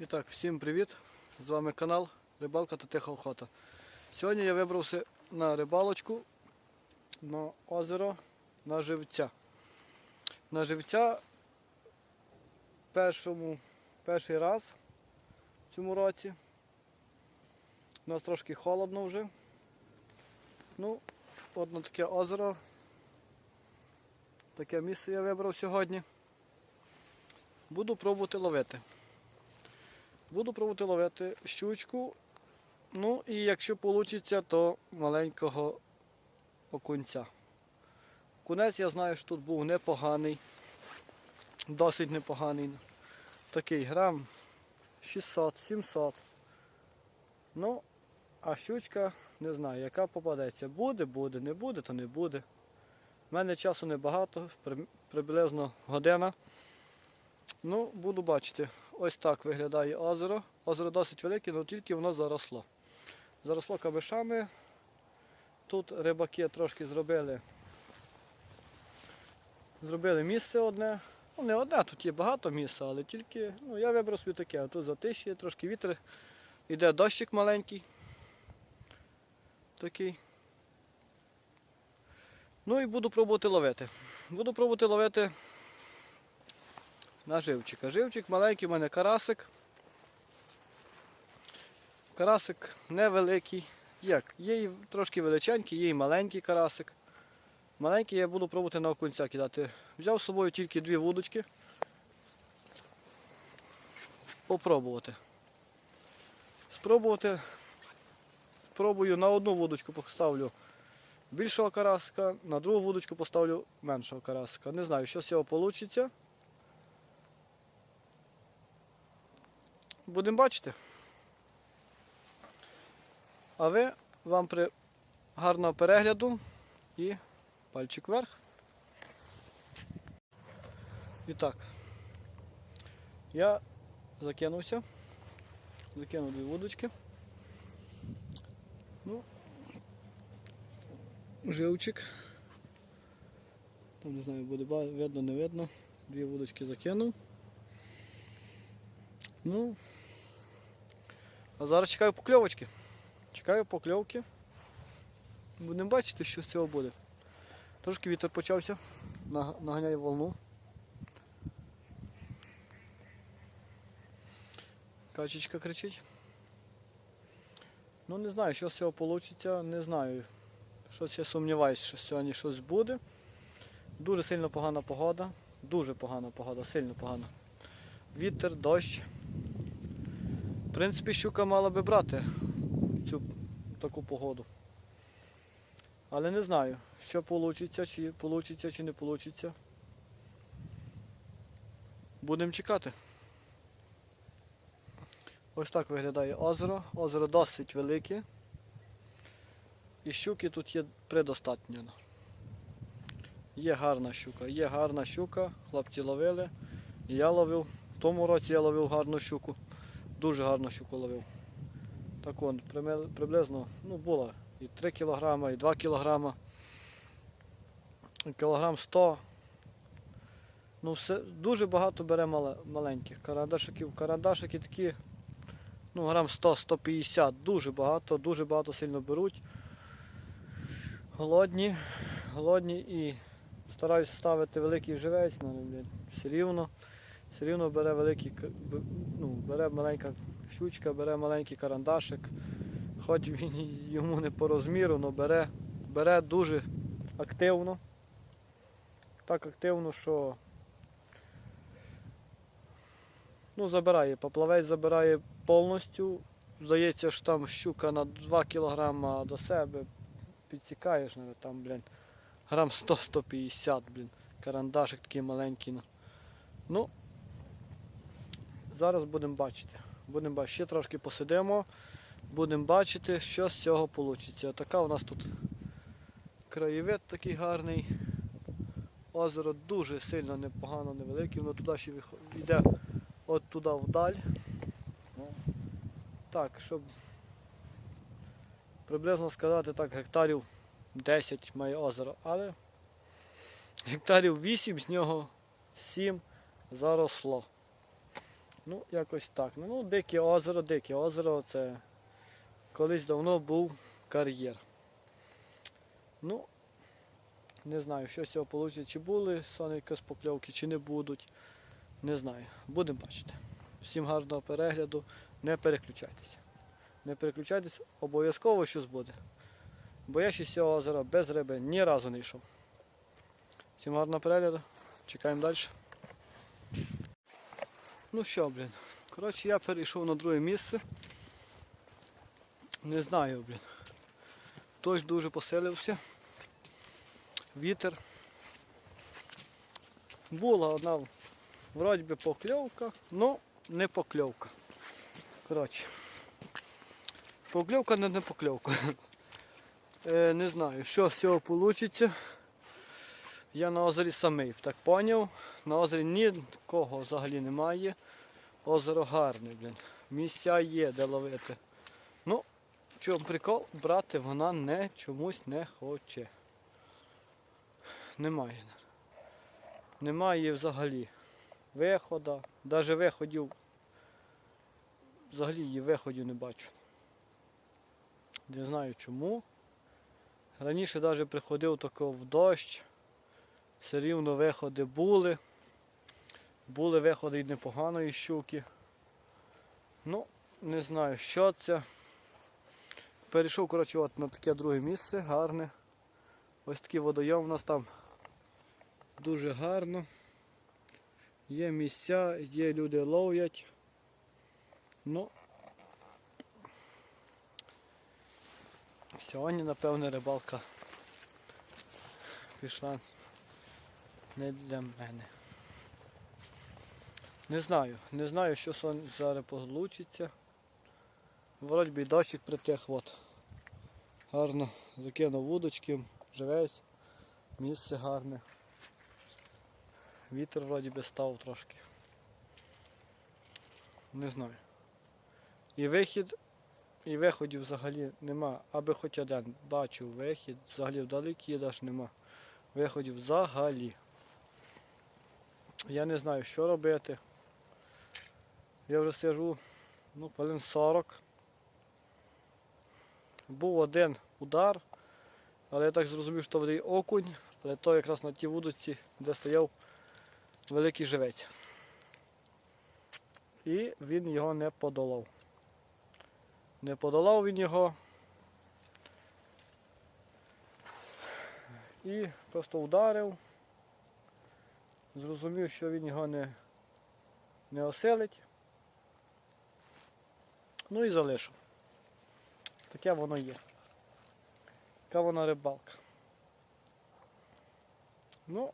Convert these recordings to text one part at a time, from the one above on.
І так, всім привіт! З вами канал Рибалка та Тиха Охота. Сьогодні я вибрався на рибалочку на озеро на живця. На живця першому, перший раз в цьому році. У нас трошки холодно вже. Ну, от таке озеро. Таке місце я вибрав сьогодні. Буду пробувати ловити. Буду пробувати ловити щучку. Ну і якщо вийде, то маленького окунця. Кунець я знаю, що тут був непоганий. Досить непоганий. Такий грам 600-700. Ну, а щучка не знаю, яка попадеться. Буде, буде, не буде, то не буде. У мене часу небагато, приблизно година. Ну, буду бачити. Ось так виглядає озеро. Озеро досить велике, але тільки воно заросло. Заросло камишами. Тут рибаки трошки зробили. Зробили місце одне. Ну, не одне, тут є багато місця, але тільки ну, я вибрав собі таке. Тут затишє, трошки вітер. Іде дощик маленький. Такий. Ну і буду пробувати ловити. Буду пробувати ловити на живчика. Живчик маленький у мене карасик. Карасик невеликий. Як? Є і трошки величенький, є і маленький карасик. Маленький я буду пробувати на окунця кидати. Взяв з собою тільки дві вудочки. Попробувати. Спробувати. Спробую на одну вудочку поставлю більшого карасика, на другу вудочку поставлю меншого карасика. Не знаю, що з цього вийде. Будемо бачити. А ви вам при гарного перегляду і пальчик вверх. І так. Я закинувся. Закинув дві вудочки. Ну, живчик. Там не знаю, буде видно, не видно. Дві вудочки закинув. Ну, а зараз чекаю покльовочки. Чекаю покльовки. Будемо бачити, що з цього буде. Трошки вітер почався, наг- наганяє волну. Качечка кричить. Ну не знаю, що з цього вийде, не знаю. Щось я сумніваюся, що сьогодні щось буде. Дуже сильно погана погода. Дуже погана погода, сильно погана. Вітер, дощ. Принципі, щука мала би брати цю таку погоду. Але не знаю, що вийде, чи вийде, чи не вийде. Будемо чекати. Ось так виглядає озеро. Озеро досить велике. І щуки тут є предостатньо. Є гарна щука, є гарна щука, хлопці ловили. Я ловив. В тому році я ловив гарну щуку. Дуже гарну щуку ловив. Так он, приблизно ну, було і 3 кг, і 2 кг. Кілограм 100. Ну, все, дуже багато бере мала- маленьких карандашиків. Карандашики такі, ну, грам 100-150, дуже багато, дуже багато сильно беруть. Голодні, голодні і стараюсь ставити великий живець, ну, блін, все рівно. Все рівно бере великий, ну, бере маленька щучка, бере маленький карандашик. Хоч він йому не по розміру, але бере, бере дуже активно. Так активно, що ну, забирає, поплавець забирає повністю. Здається, що там щука на 2 кг до себе підсікаєш, навіть там, блін, грам 100-150, блін. Карандашик такий маленький. ну. Зараз будемо бачити. Будемо бачити, ще трошки посидимо, будемо бачити, що з цього вийде. Така у нас тут краєвид такий гарний. Озеро дуже сильно непогано невелике, воно туди ще йде от туди вдаль. Так, щоб приблизно сказати так, гектарів 10 має озеро, але гектарів 8 з нього 7 заросло. Ну, якось так. Ну, дике озеро, дике озеро це колись давно був кар'єр. Ну, не знаю, що з цього вийде, чи були соняки з покльовки, чи не будуть. Не знаю. Будемо бачити. Всім гарного перегляду. Не переключайтеся. Не переключайтеся, обов'язково щось буде. Бо я ще з цього озера без риби ні разу не йшов. Всім гарного перегляду. Чекаємо далі. Ну що, блін. Коротше, я перейшов на друге місце. Не знаю, блін. Дощ дуже посилився. Вітер. Була одна вроді би покльовка, але не покльовка. Коротше. Покльовка, але не покльовка. Е, не знаю, що з цього вийде. Я на озері самий, так поняв. На озері нікого взагалі немає. Озеро гарне, блін. Місця є, де ловити. Ну, чому прикол, брати вона не чомусь не хоче. Немає. Немає взагалі виходу. Навіть виходів. Взагалі її виходів не бачу. Не знаю чому. Раніше навіть приходив тако в дощ. Все рівно виходи були. Були виходи й непоганої щуки. Ну, не знаю, що це. Перейшов, коротше, от на таке друге місце, гарне. Ось такий водойом у нас там дуже гарно. Є місця, є люди ловлять. Ну, сьогодні, напевне, рибалка пішла не для мене. Не знаю, не знаю, що сон зараз получиться. Вроді дощик притих, от. Гарно закинув вудочки, живець, місце гарне. Вітер вроді би став трошки. Не знаю. І вихід, і виходів взагалі нема. Аби хоч один бачив вихід, взагалі вдалекі аж нема. Виходів взагалі. Я не знаю, що робити. Я вже сижу, ну, хвилин 40. Був один удар, але я так зрозумів, що буде окунь, але то якраз на тій вудочці, де стояв великий живець. І він його не подолав. Не подолав він його. І просто ударив. Зрозумів, що він його не, не оселить. Ну і залишив. Таке воно є. Така вона рибалка. Ну,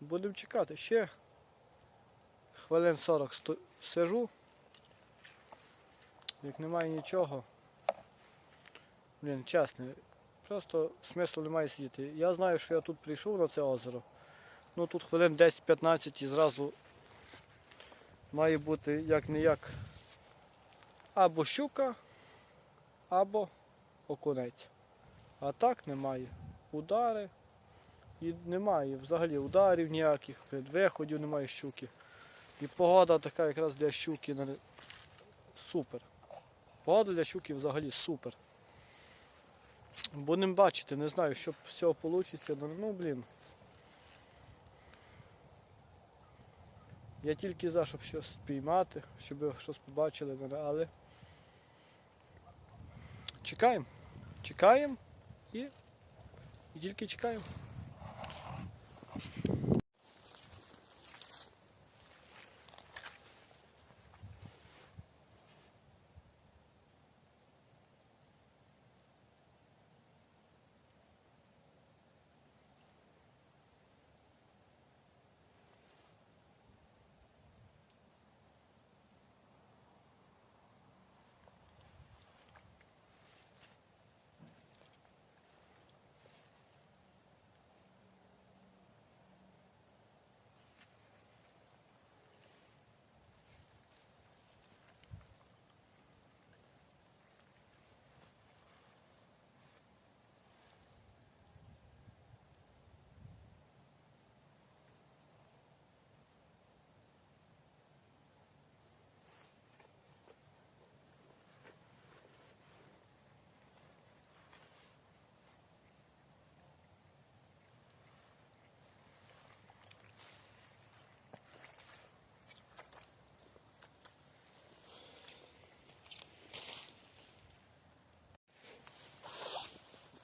будемо чекати. Ще хвилин 40 сто... сижу. Як немає нічого. Блін, чесно, просто смислу немає сидіти. Я знаю, що я тут прийшов на це озеро. Ну тут хвилин 10-15 і зразу має бути як не як або щука, або окунець. А так немає. Удари. І немає взагалі ударів ніяких, виходів немає щуки. І погода така якраз для щуки супер. Погода для щуки взагалі супер. Будемо бачити, не знаю, що з цього вийде, ну блін. Я тільки за, щоб щось спіймати, щоб щось побачили але чекаємо. Чекаємо і, і тільки чекаємо.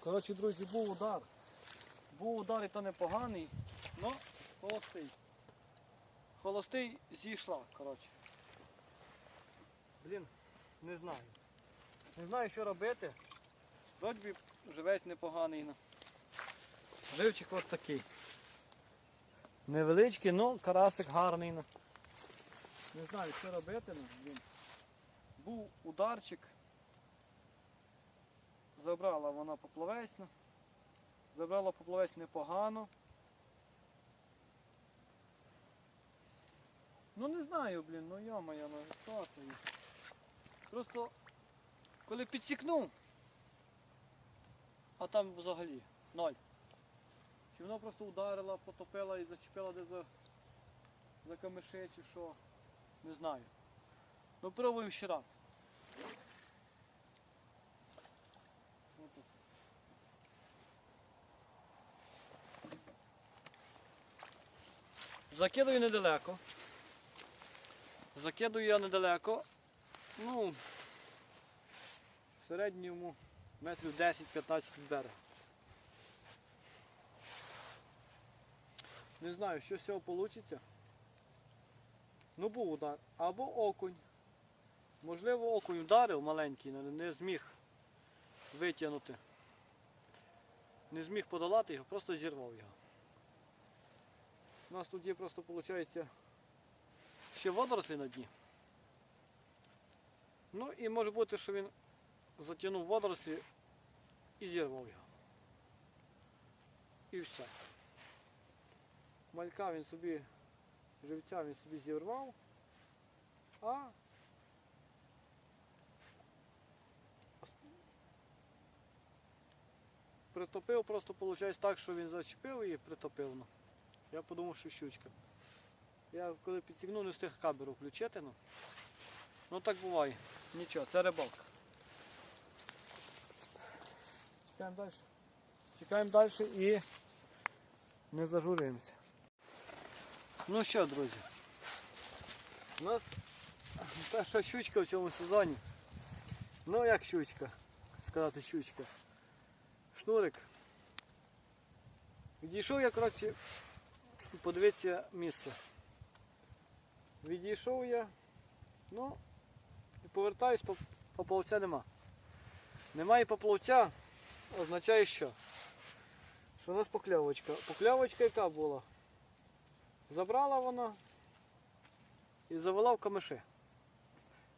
Коротше, друзі, був удар. Був удар і то непоганий, але холостий. Холостий зійшла, коротше. Блін, не знаю. Не знаю, що робити. Вроді живець непоганий. Живчик ось такий. Невеличкий, але карасик гарний. Не знаю, що робити. блін. Був ударчик. Забрала вона поплавець. Забрала поплавець непогано. Ну не знаю, блін, ну йо-моє, ну що це? Просто коли підсікнув, а там взагалі ноль. Чи воно просто ударила, потопила і зачепила де за, за камиші чи що. Не знаю. Ну пробуємо ще раз. Закидую недалеко. Закидую я недалеко. Ну, в середньому метрів 10-15 від берега. Не знаю, що з цього вийде. Ну був удар. Або окунь. Можливо, окунь вдарив маленький, але не зміг витягнути. Не зміг подолати його, просто зірвав його. У нас тут є просто, виходить, ще водорослі на дні. Ну і може бути, що він затягнув водорослі і зірвав його. І все. Малька він собі, живця він собі зірвав, а притопив, просто виходить так, що він зачепив і притопив. Я подумав, що щучка. Я коли підсігнув, не встиг камеру включити. Ну, ну так буває. Нічого, це рибалка. Чекаємо далі. Чекаємо далі і не зажурюємося. Ну що, друзі, у нас перша щучка в цьому сезоні. Ну як щучка, сказати щучка. Шнурик. Відійшов я, коротше, подивитися місце. Відійшов я, ну, і повертаюсь, поп- поплавця нема. Немає поплавця, означає що? Що у нас покльовочка. Покльовочка яка була? Забрала вона і завела в камиші.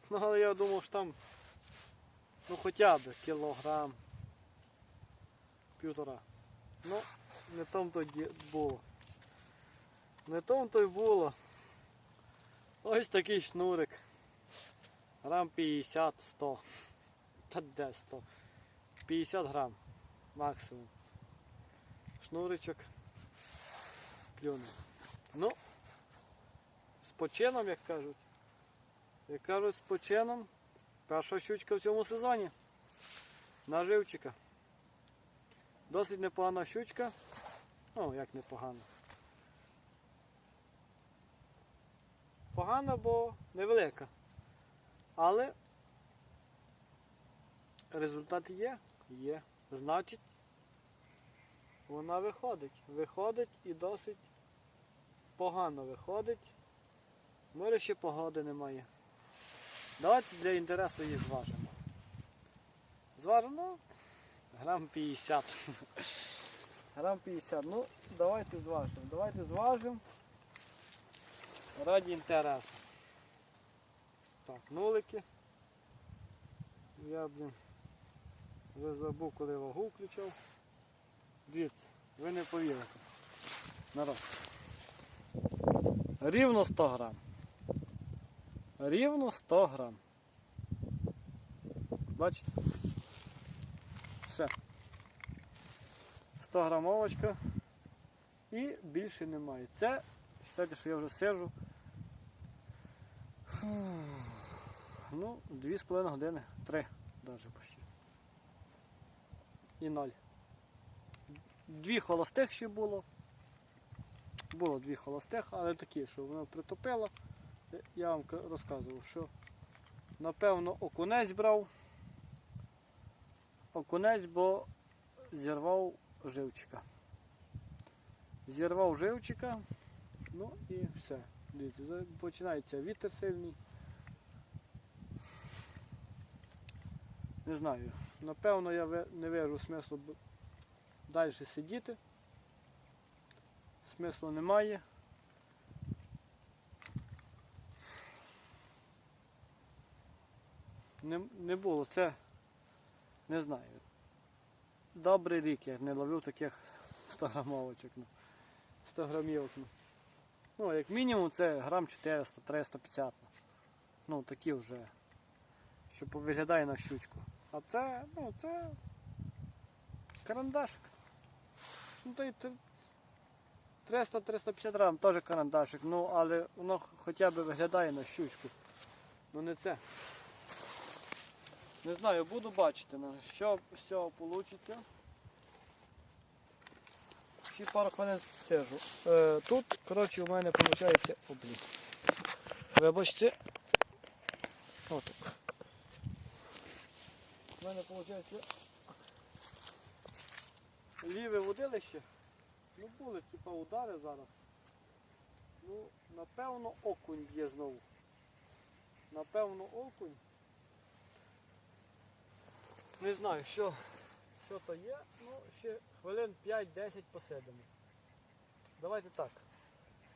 Ну, але я думав, що там ну хоча б кілограм, півтора. Ну, не том то ді- було. Не том то й було. Ось такий шнурик. Грам 50-100. Та де 100? 50 грам максимум. Шнуричок. Клюнув. Ну, з почином, як кажуть. Як кажуть, з почином. Перша щучка в цьому сезоні. Наживчика. Досить непогана щучка. Ну, як непогана. Погана, бо невелика. Але результат є. Є. Значить, вона виходить. Виходить і досить погано виходить. Може ще погоди немає. Давайте для інтересу її зважимо. Зважимо грам 50. Грам 50. Ну, давайте зважимо. Давайте зважимо. Раді інтересу. Так, нулики. Я, блін, вже забув, коли вагу включав. Дивіться, ви не повірите. Народ. Рівно 100 грам. Рівно 100 грам. Бачите? Все. 100 грамовочка. І більше немає. Це, вважайте, що я вже сижу. Ну, 2,5 години, 3 навіть почти. І 0. Дві холостих ще було. Було дві холостих, але такі, що воно притопило. Я вам розказував, що напевно окунець брав. Окунець, бо зірвав живчика. Зірвав живчика, ну і все. Дивіться, починається вітер сильний. Не знаю. Напевно, я не вижу смислу далі сидіти. Смислу немає. Не, не було. Це не знаю. Добрий рік я не ловив таких 100 грамовочок. Ну. 100 грамівок. Ну. як мінімум це грам 400, 350. Ну, такі вже. Що виглядає на щучку. А це, ну, це карандашик. Ну, то й 300-350 грам теж карандашик, ну але воно хоча б виглядає на щучку. Ну не це. Не знаю, буду бачити, що з цього вийде. Ще пару хвилин сижу. Е, тут, коротше, у мене виходить облік. Вибачте. Отак. У мене виходить ліве водилище. Ну були типа удари зараз. Ну, напевно, окунь є знову. Напевно, окунь. Не знаю, що, що то є, ну ще хвилин 5-10 посидимо. Давайте так.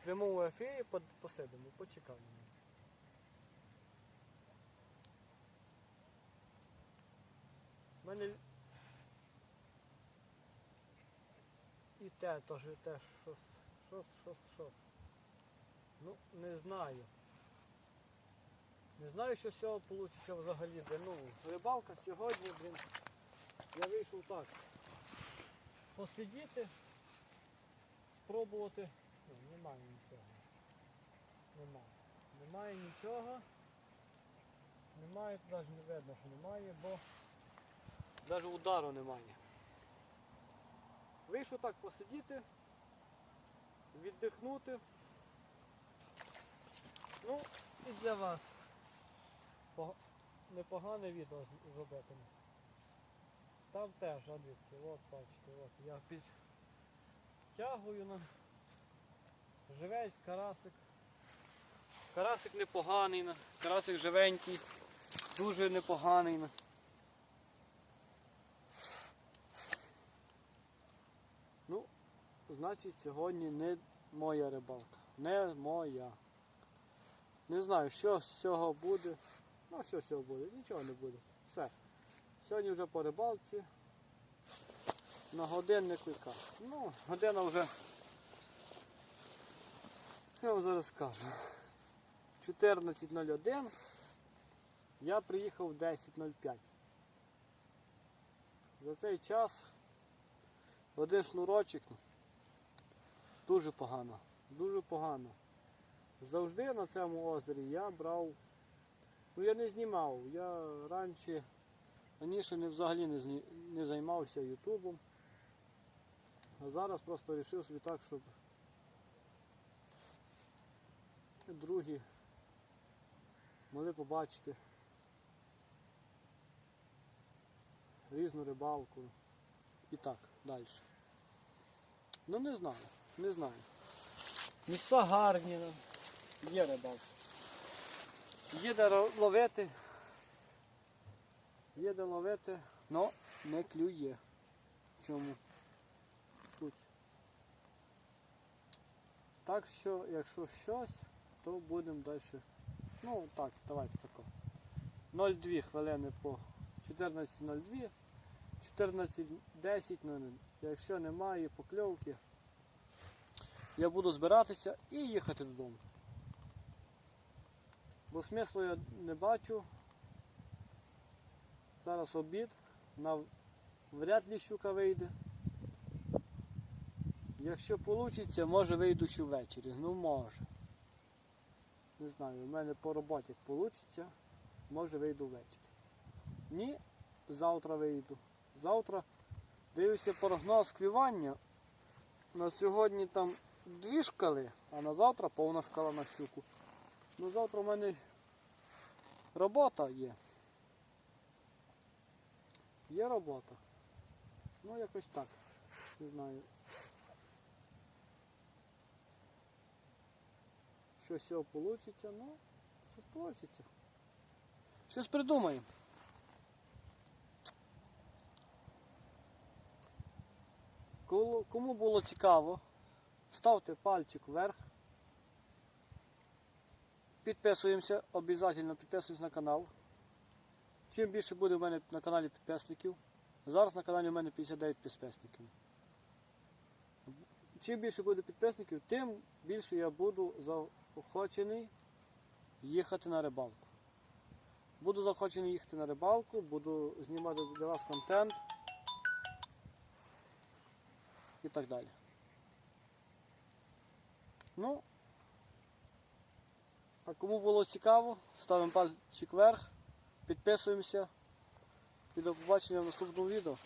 В прямому ефірі посидимо, почекаємо. У мене і те теж теж щось, щось, щось, щось. Ну, не знаю. Не знаю, що з цього вийде взагалі. Ну, рибалка сьогодні, блін. Я вийшов так. Посидіти, спробувати. Ні, немає нічого. Немає. Немає нічого. Немає, навіть не видно, що немає, бо навіть удару немає. Вийшов так посидіти, віддихнути. Ну, і для вас непогане відео зробити. Там теж, дивіться, от бачите, от я підтягую на живець, карасик. Карасик непоганий, карасик живенький, дуже непоганий. Ну, значить сьогодні не моя рибалка. Не моя. Не знаю, що з цього буде. Ну, що з цього буде? Нічого не буде. Сьогодні вже по рибалці. На годиннику яка. Ну, година вже. Я вам зараз скажу. 14.01. Я приїхав в 10.05. За цей час один шнурочок дуже погано. Дуже погано. Завжди на цьому озері я брав. Ну я не знімав. Я раніше раніше не взагалі не, не займався Ютубом. А зараз просто вирішив собі так, щоб другі могли побачити різну рибалку і так далі. Ну не знаю, не знаю. Місця гарні, є рибалка. Є де ловити. Є де ловити, але не клює. Чому? Суть. Так що, якщо щось, то будемо далі. Ну так, давайте тако. 0,2 хвилини по 14.02. 14.10, ну, якщо немає покльовки, я буду збиратися і їхати додому. Бо смислу я не бачу. Зараз обід, на вряд ли щука вийде. Якщо вийде, може вийду ще ввечері. Ну може. Не знаю, у мене по роботі вийде, може вийду ввечері. Ні, завтра вийду. Завтра дивлюся прогноз клювання. На сьогодні там дві шкали, а на завтра повна шкала на щуку. Ну завтра в мене робота є. Є робота. Ну, якось так. Не знаю. Що з цього вийде, ну, що вийде. Щось придумаємо. Кому було цікаво, ставте пальчик вверх. Підписуємося, обов'язково підписуємося на канал. Чим більше буде в мене на каналі підписників, зараз на каналі у мене 59 підписників. Чим більше буде підписників, тим більше я буду заохочений їхати на рибалку. Буду заохочений їхати на рибалку, буду знімати для вас контент і так далі. Ну, а кому було цікаво, ставимо пальчик вверх, підписуємося і до побачення в наступному відео.